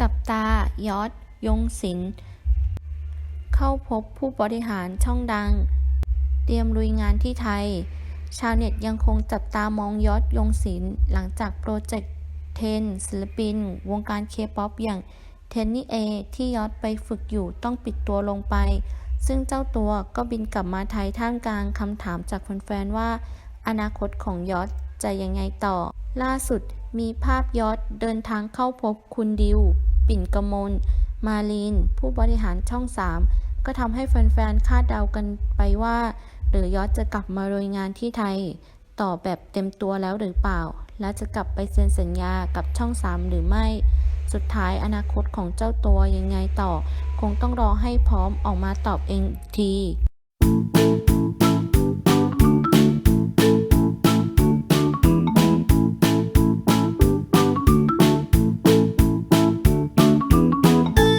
จับตายอดยงศิลป์เข้าพบผู้บริหารช่องดัง เตรียมลุยงานที่ไทย ชาวเน็ตยังคงจับตามองยอดยงศิลป์หลังจากโปรเจกต์เทนศิลปิน วงการเคป๊อปอย่างเทนนี่เอที่ยอดไปฝึกอยู่ต้องปิดตัวลงไป ซึ่งเจ้าตัวก็บินกลับมาไทยท่ามกลางคำถามจากแฟนๆว่า อนาคตของยอดจะยังไงต่อ ล่าสุดมีภาพยอดเดินทางเข้าพบคุณดิว ปิ่นกมล มาลีนผู้บริหารช่อง 3 ก็ทำให้แฟนๆ คาดเดากันไปว่า หรือยอดจะกลับมาโรยงานที่ไทย ต่อแบบเต็มตัวแล้วหรือเปล่า และจะกลับไปเซ็นสัญญากับช่อง 3 หรือไม่ สุดท้ายอนาคตของเจ้าตัวยังไงต่อ คงต้องรอให้พร้อมออกมาตอบเองที